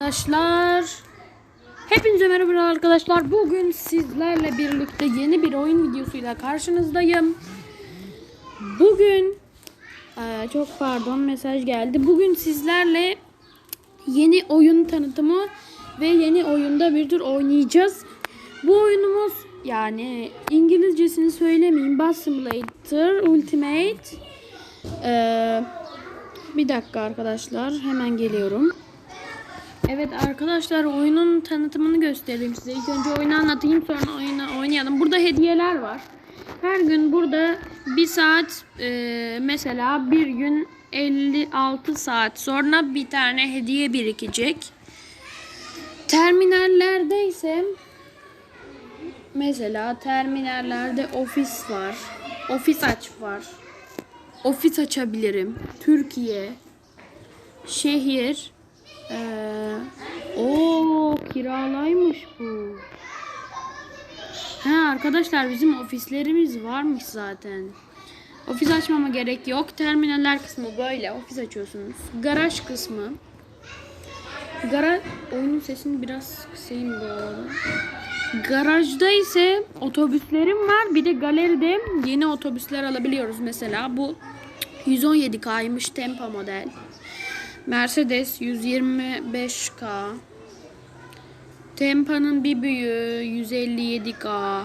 Arkadaşlar Hepinize merhaba arkadaşlar. Bugün sizlerle birlikte yeni bir oyun videosuyla karşınızdayım. Bugün eee, çok pardon mesaj geldi. Bugün sizlerle yeni oyun tanıtımı ve yeni oyunda bir tür oynayacağız. Bu oyunumuz yani İngilizcesini söylemeyeyim. Bus Simulator Ultimate. Eee, bir dakika arkadaşlar hemen geliyorum. Evet arkadaşlar oyunun tanıtımını göstereyim size. İlk önce oyunu anlatayım sonra oyunu oynayalım. Burada hediyeler var. Her gün burada bir saat e, mesela bir gün 56 saat sonra bir tane hediye birikecek. Terminallerde ise mesela terminallerde ofis var. Ofis aç var. Ofis açabilirim. Türkiye, şehir, ee, o kiralaymış bu. Ha arkadaşlar bizim ofislerimiz varmış zaten. Ofis açmama gerek yok. Terminaller kısmı böyle. Ofis açıyorsunuz. Garaj kısmı. Garaj oyunun sesini biraz kısayım bu arada. Garajda ise otobüslerim var. Bir de galeride yeni otobüsler alabiliyoruz mesela. Bu 117K'ymış Tempa model. Mercedes 125K. Tempa'nın bir büyüğü 157K.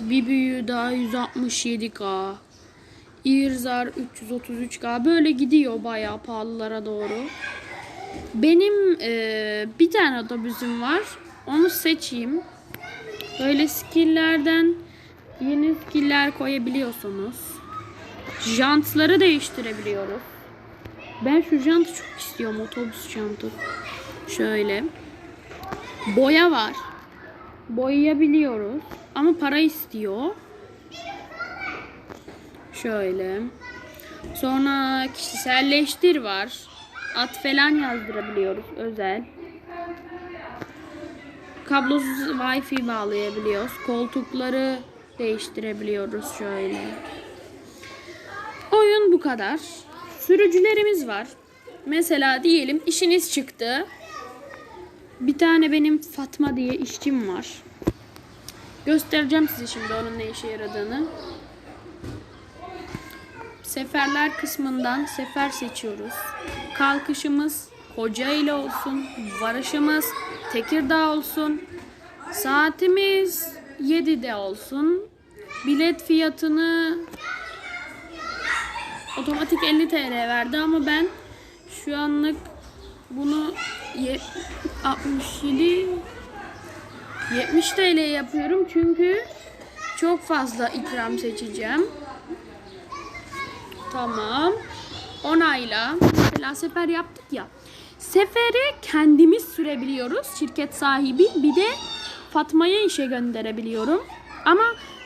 Bir büyüğü daha 167K. İrzar 333K. Böyle gidiyor bayağı pahalılara doğru. Benim eee, bir tane otobüsüm var. Onu seçeyim. Böyle skill'lerden yeni skill'ler koyabiliyorsunuz. Jantları değiştirebiliyoruz. Ben şu jantı çok istiyorum. Otobüs jantı. Şöyle. Boya var. Boyayabiliyoruz. Ama para istiyor. Şöyle. Sonra kişiselleştir var. At falan yazdırabiliyoruz. Özel. Kablosuz Wi-Fi bağlayabiliyoruz. Koltukları değiştirebiliyoruz şöyle. Oyun bu kadar. Sürücülerimiz var. Mesela diyelim işiniz çıktı. Bir tane benim Fatma diye işçim var. Göstereceğim size şimdi onun ne işe yaradığını. Seferler kısmından sefer seçiyoruz. Kalkışımız Kocaeli olsun. Varışımız Tekirdağ olsun. Saatimiz 7'de olsun. Bilet fiyatını otomatik 50 TL verdi ama ben şu anlık bunu ye- 67 70 TL yapıyorum çünkü çok fazla ikram seçeceğim. Tamam. Onayla. Mesela sefer yaptık ya. Seferi kendimiz sürebiliyoruz. Şirket sahibi. Bir de Fatma'ya işe gönderebiliyorum. Ama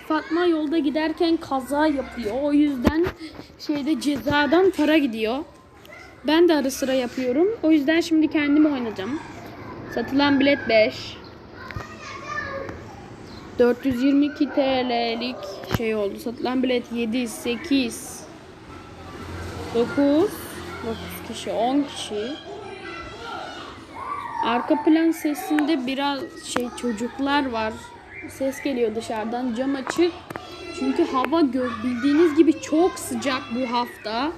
Fatma yolda giderken kaza yapıyor. O yüzden şeyde cezadan para gidiyor. Ben de ara sıra yapıyorum. O yüzden şimdi kendim oynayacağım. Satılan bilet 5. 422 TL'lik şey oldu. Satılan bilet 7, 8, 9, 9 kişi, 10 kişi. Arka plan sesinde biraz şey çocuklar var. Ses geliyor dışarıdan. Cam açık. Çünkü hava bildiğiniz gibi çok sıcak bu hafta.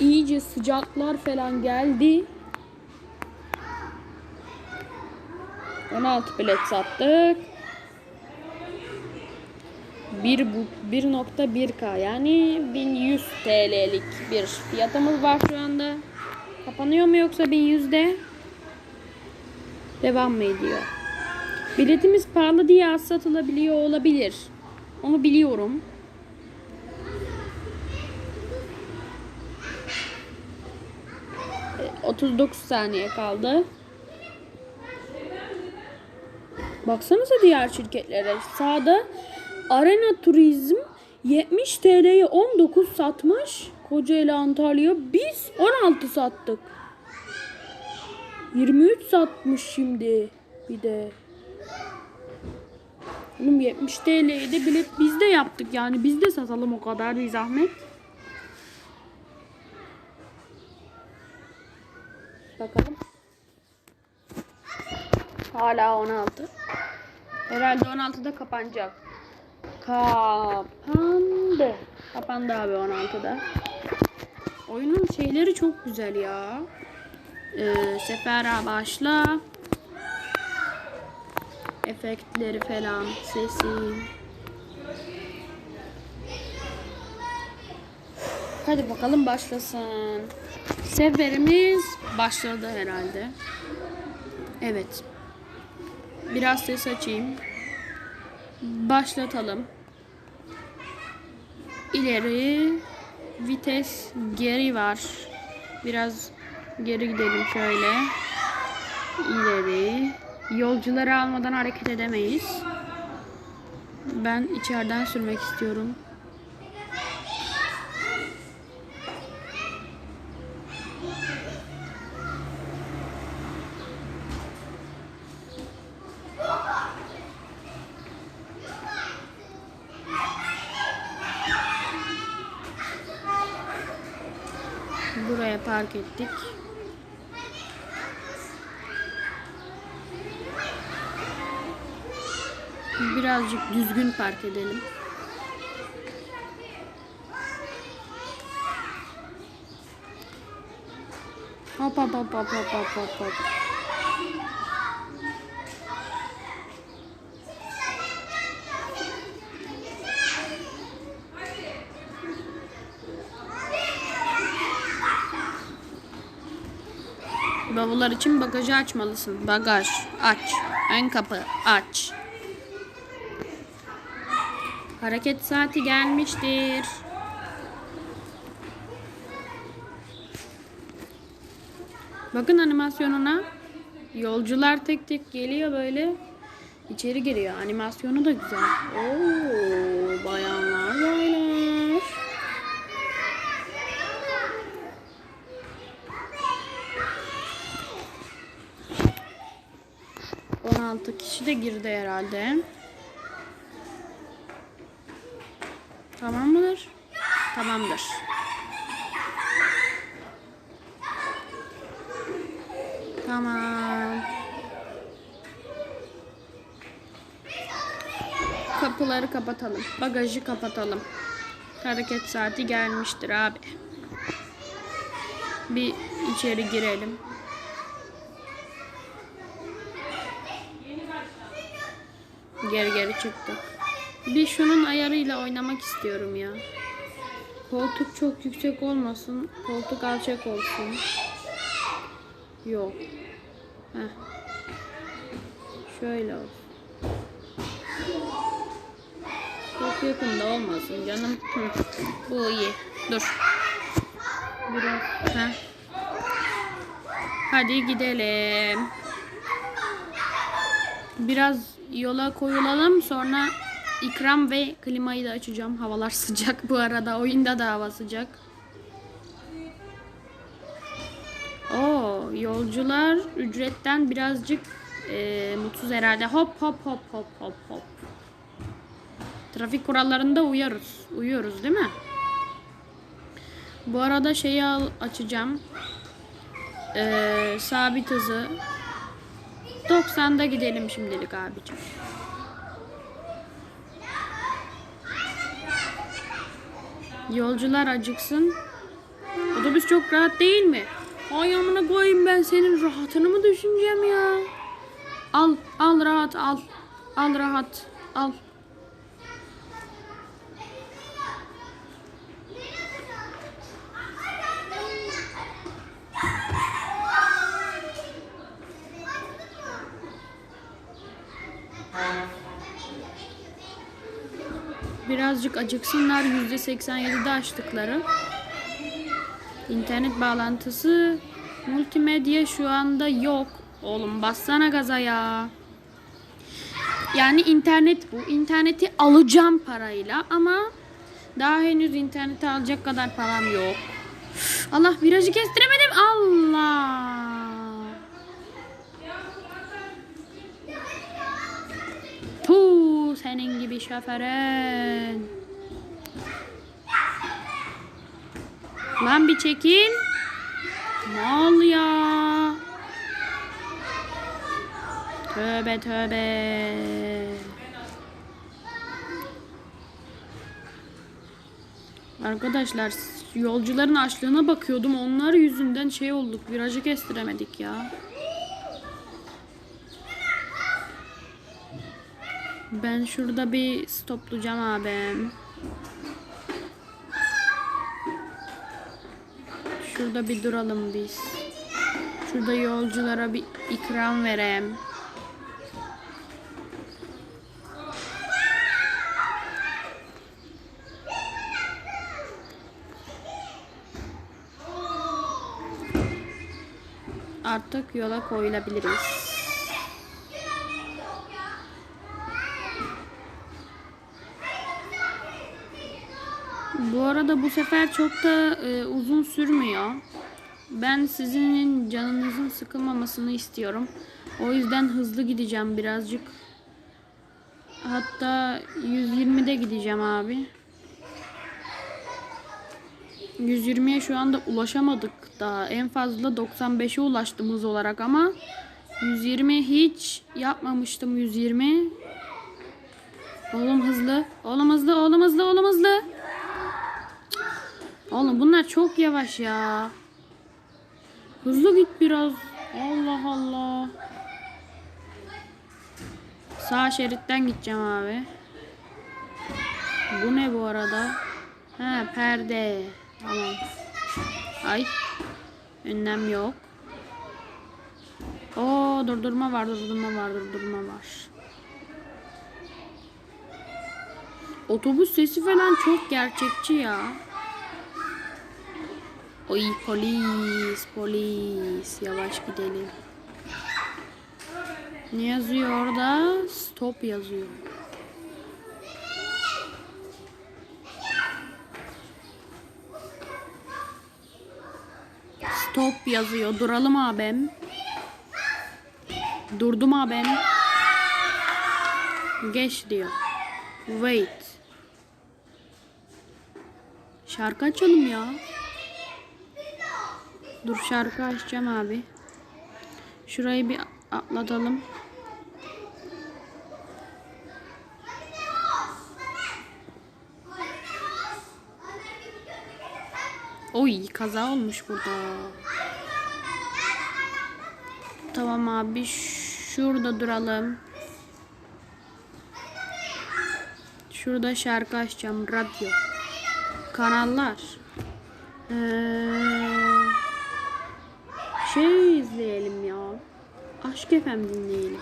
İyice sıcaklar falan geldi. 16 bilet sattık. 1 bu 1.1K yani 1100 TL'lik bir fiyatımız var şu anda. Kapanıyor mu yoksa 1100'de? Devam mı ediyor? Biletimiz pahalı diye az satılabiliyor olabilir. Onu biliyorum. E, 39 saniye kaldı. Baksanıza diğer şirketlere. Sağda Arena Turizm 70 TL'ye 19 satmış. Kocaeli Antalya. Biz 16 sattık. 23 satmış şimdi bir de. Oğlum 70 TL'ye de bilet biz de yaptık yani biz de satalım o kadar bir zahmet. Bakalım. Hala 16. Herhalde 16'da kapanacak. Kapandı. Kapandı abi 16'da. Oyunun şeyleri çok güzel ya. Ee, sefera başla. Efektleri falan, sesi. Hadi bakalım başlasın. Seferimiz başladı herhalde. Evet. Biraz ses açayım. Başlatalım. İleri vites geri var. Biraz geri gidelim şöyle. İleri. Yolcuları almadan hareket edemeyiz. Ben içeriden sürmek istiyorum. Buraya park ettik. Birazcık düzgün park edelim. Hop hop hop hop hop hop hop hop. Bavullar için bagajı açmalısın. Bagaj aç. Ön kapı aç. Hareket saati gelmiştir. Bakın animasyonuna. Yolcular tek tek geliyor böyle. İçeri giriyor. Animasyonu da güzel. Oo, bayanlar baylar. On altı kişi de girdi herhalde. Tamam mıdır? Tamamdır. Tamam. Kapıları kapatalım. Bagajı kapatalım. Hareket saati gelmiştir abi. Bir içeri girelim. Geri geri çıktık. Bir şunun ayarıyla oynamak istiyorum ya. Koltuk çok yüksek olmasın. Koltuk alçak olsun. Yok. Heh. Şöyle olsun. Çok yakında olmasın canım. Hı. Bu iyi. Dur. Biraz. Heh. Hadi gidelim. Biraz yola koyulalım sonra ikram ve klimayı da açacağım. Havalar sıcak bu arada. Oyunda da hava sıcak. Oo, yolcular ücretten birazcık e, mutsuz herhalde. Hop hop hop hop hop hop. Trafik kurallarında uyarız. Uyuyoruz değil mi? Bu arada şeyi açacağım. Ee, sabit hızı 90'da gidelim şimdilik abicim. Yolcular acıksın. Otobüs çok rahat değil mi? Ay amına koyayım ben senin rahatını mı düşüneceğim ya? Al, al rahat al. Al rahat, al. Birazcık acıksınlar %87'de açtıkları. İnternet bağlantısı multimedya şu anda yok. Oğlum bassana gaza ya. Yani internet bu. İnterneti alacağım parayla ama daha henüz interneti alacak kadar param yok. Allah virajı kestiremedim. Allah. Senin gibi şoförün. Lan bir çekil. Ne oluyor? Tövbe tövbe. Arkadaşlar yolcuların açlığına bakıyordum. Onlar yüzünden şey olduk. Virajı kestiremedik ya. Ben şurada bir stoplayacağım abim. Şurada bir duralım biz. Şurada yolculara bir ikram vereyim. Artık yola koyulabiliriz. Bu sefer çok da e, uzun sürmüyor. Ben sizin canınızın sıkılmamasını istiyorum. O yüzden hızlı gideceğim birazcık. Hatta 120'de gideceğim abi. 120'ye şu anda ulaşamadık daha. En fazla 95'e ulaştım hız olarak ama 120 hiç yapmamıştım 120. Oğlum hızlı. Oğlum hızlı. Oğlum hızlı. Oğlum hızlı. Oğlum bunlar çok yavaş ya. Hızlı git biraz. Allah Allah. Sağ şeritten gideceğim abi. Bu ne bu arada? Ha perde. Tamam. Ay. Önlem yok. Oo durdurma var, durdurma var, durdurma var. Otobüs sesi falan çok gerçekçi ya. Oy polis, polis. Yavaş gidelim. Ne yazıyor orada? Stop yazıyor. Stop yazıyor. Duralım abim. Durdum abim. Geç diyor. Wait. Şarkı açalım ya. Dur şarkı açacağım abi. Şurayı bir atlatalım. Oy kaza olmuş burada. Tamam abi şurada duralım. Şurada şarkı açacağım radyo. Kanallar. Ee, şey izleyelim ya. Aşk efem dinleyelim.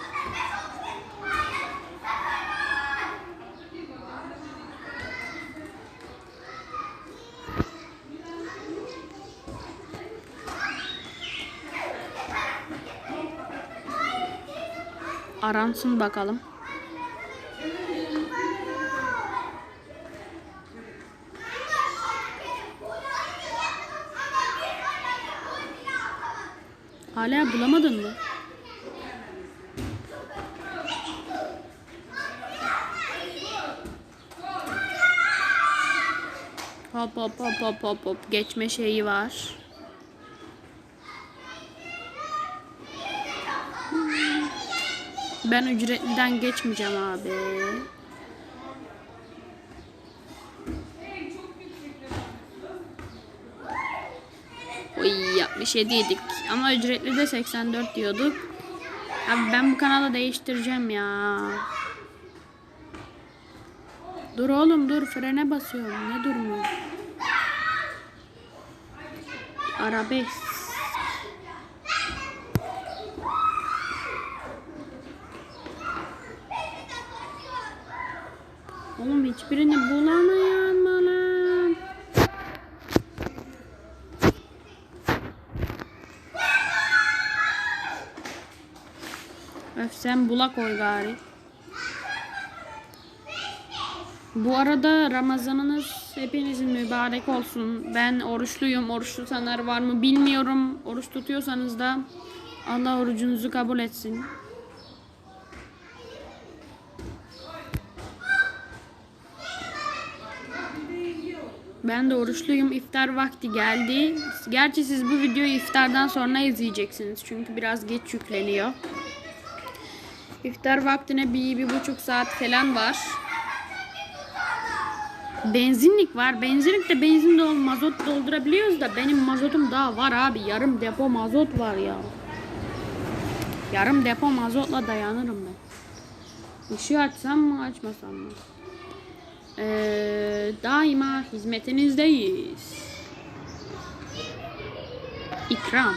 Aransın bakalım. Hala bulamadın mı? Hop hop hop hop hop hop geçme şeyi var. Ben ücretliden geçmeyeceğim abi. Oy 67 yedik. Ama ücretli de 84 diyorduk. Abi ben bu kanalı değiştireceğim ya. Dur oğlum dur frene basıyorum. Ne durmuyor? Arabesk. Oğlum hiçbirini bulamayan sen bula koy gari. Bu arada Ramazanınız hepinizin mübarek olsun. Ben oruçluyum. Oruç tutanlar var mı bilmiyorum. Oruç tutuyorsanız da Allah orucunuzu kabul etsin. Ben de oruçluyum. İftar vakti geldi. Gerçi siz bu videoyu iftardan sonra izleyeceksiniz. Çünkü biraz geç yükleniyor. İftar vaktine bir, bir buçuk saat falan var. Benzinlik var. Benzinlikte benzin dol mazot doldurabiliyoruz da benim mazotum daha var abi. Yarım depo mazot var ya. Yarım depo mazotla dayanırım ben. Işığı açsam mı açmasam mı? Ee, daima hizmetinizdeyiz. İkram.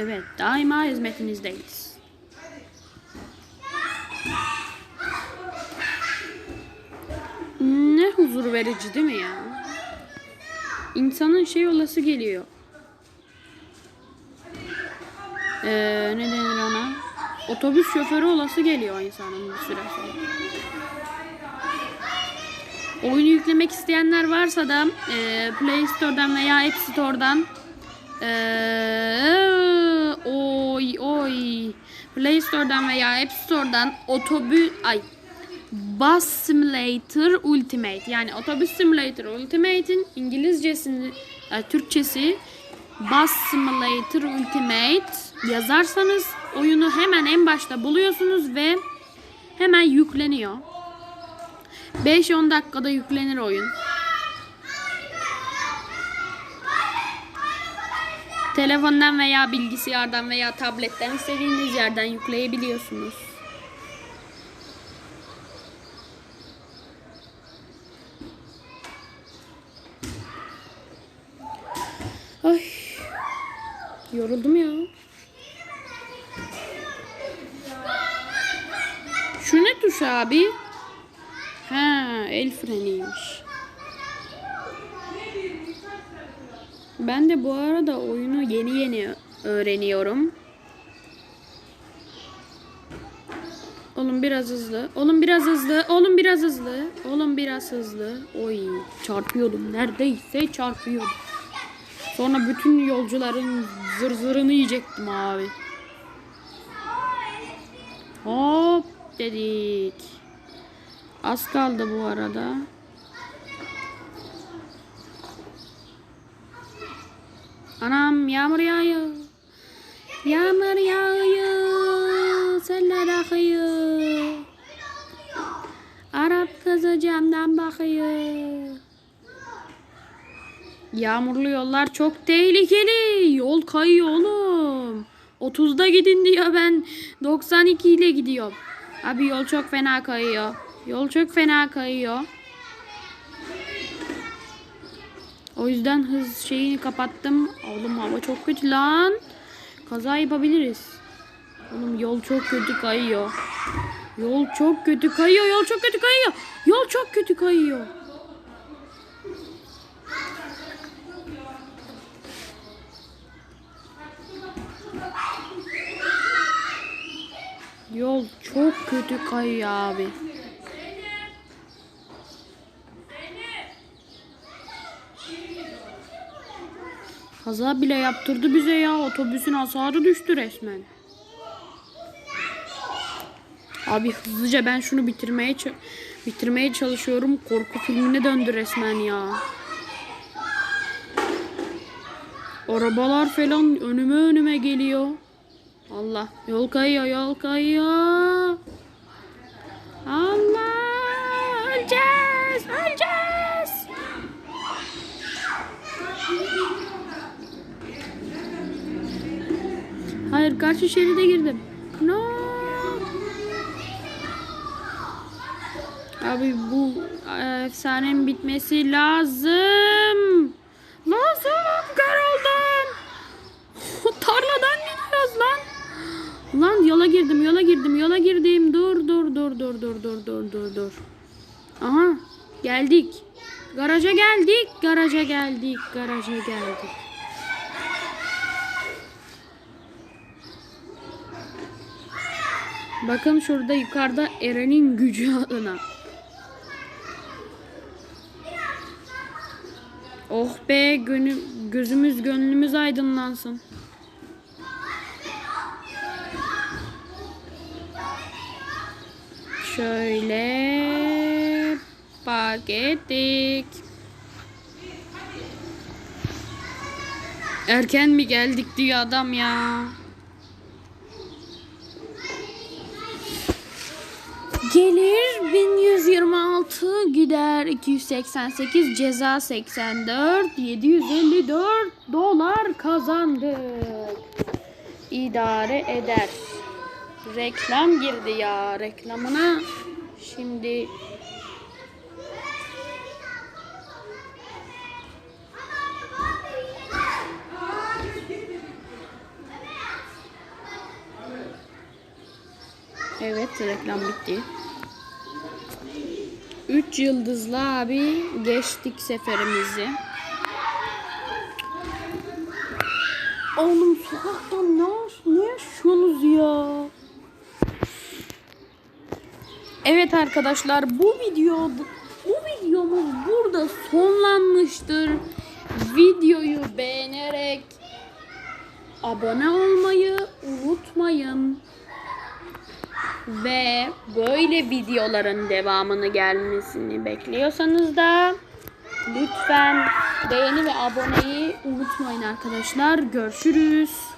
Evet, daima hizmetinizdeyiz. Ne huzur verici değil mi ya? İnsanın şey olası geliyor. Ee, ne denir ona? Otobüs şoförü olası geliyor insanın bir süre sonra. Oyunu yüklemek isteyenler varsa da e, Play Store'dan veya App Store'dan e, oy oy Play Store'dan veya App Store'dan otobüs ay Bus Simulator Ultimate yani Otobüs Simulator Ultimate'in İngilizcesini e, Türkçesi Bus Simulator Ultimate yazarsanız oyunu hemen en başta buluyorsunuz ve hemen yükleniyor. 5-10 dakikada yüklenir oyun. Telefondan veya bilgisayardan veya tabletten istediğiniz yerden yükleyebiliyorsunuz. Ay. Yoruldum ya. Şu ne tuş abi? Ha, el freniymiş. Ben de bu arada oyunu yeni yeni öğreniyorum. Oğlum biraz hızlı. Oğlum biraz hızlı. Oğlum biraz hızlı. Oğlum biraz hızlı. Oy çarpıyordum. Neredeyse çarpıyordum. Sonra bütün yolcuların zırzırını yiyecektim abi. Hop dedik. Az kaldı bu arada. Anam yağmur yağıyor. Yağmur yağıyor. Seller akıyor. Arap kızı camdan bakıyor. Yağmurlu yollar çok tehlikeli. Yol kayıyor oğlum. 30'da gidin diyor ben 92 ile gidiyorum. Abi yol çok fena kayıyor. Yol çok fena kayıyor. O yüzden hız şeyini kapattım. Oğlum hava çok kötü lan. Kaza yapabiliriz. Oğlum yol çok kötü kayıyor. Yol çok kötü kayıyor. Yol çok kötü kayıyor. Yol çok kötü kayıyor. Yol çok kötü kayıyor abi. Kaza bile yaptırdı bize ya. Otobüsün hasarı düştü resmen. Abi hızlıca ben şunu bitirmeye bitirmeye çalışıyorum. Korku filmine döndü resmen ya. Arabalar falan önüme önüme geliyor. Allah yol kayıyor yol kayıyor. Allah öleceğiz öleceğiz. Hayır karşı şeride girdim. No. Abi bu e, efsanenin bitmesi lazım. Lazım oldum. Tarladan gidiyoruz lan. Lan yola girdim yola girdim yola girdim. Dur dur dur dur dur dur dur dur dur. Aha geldik. Garaja geldik. Garaja geldik. Garaja geldik. Bakın şurada yukarıda Eren'in gücü adına. Oh be gönül, gözümüz gönlümüz aydınlansın. Şöyle park ettik. Erken mi geldik diyor adam ya. Gelir 1126 gider 288 ceza 84 754 dolar kazandık. İdare eder. Reklam girdi ya reklamına. Şimdi Evet reklam bitti. 3 yıldızlı abi geçtik seferimizi. Oğlum sokaktan ne, ne yaşıyorsunuz ya? Evet arkadaşlar bu video bu videomuz burada sonlanmıştır. Videoyu beğenerek abone olmayı unutmayın. Ve böyle videoların devamını gelmesini bekliyorsanız da lütfen beğeni ve aboneyi unutmayın arkadaşlar. Görüşürüz.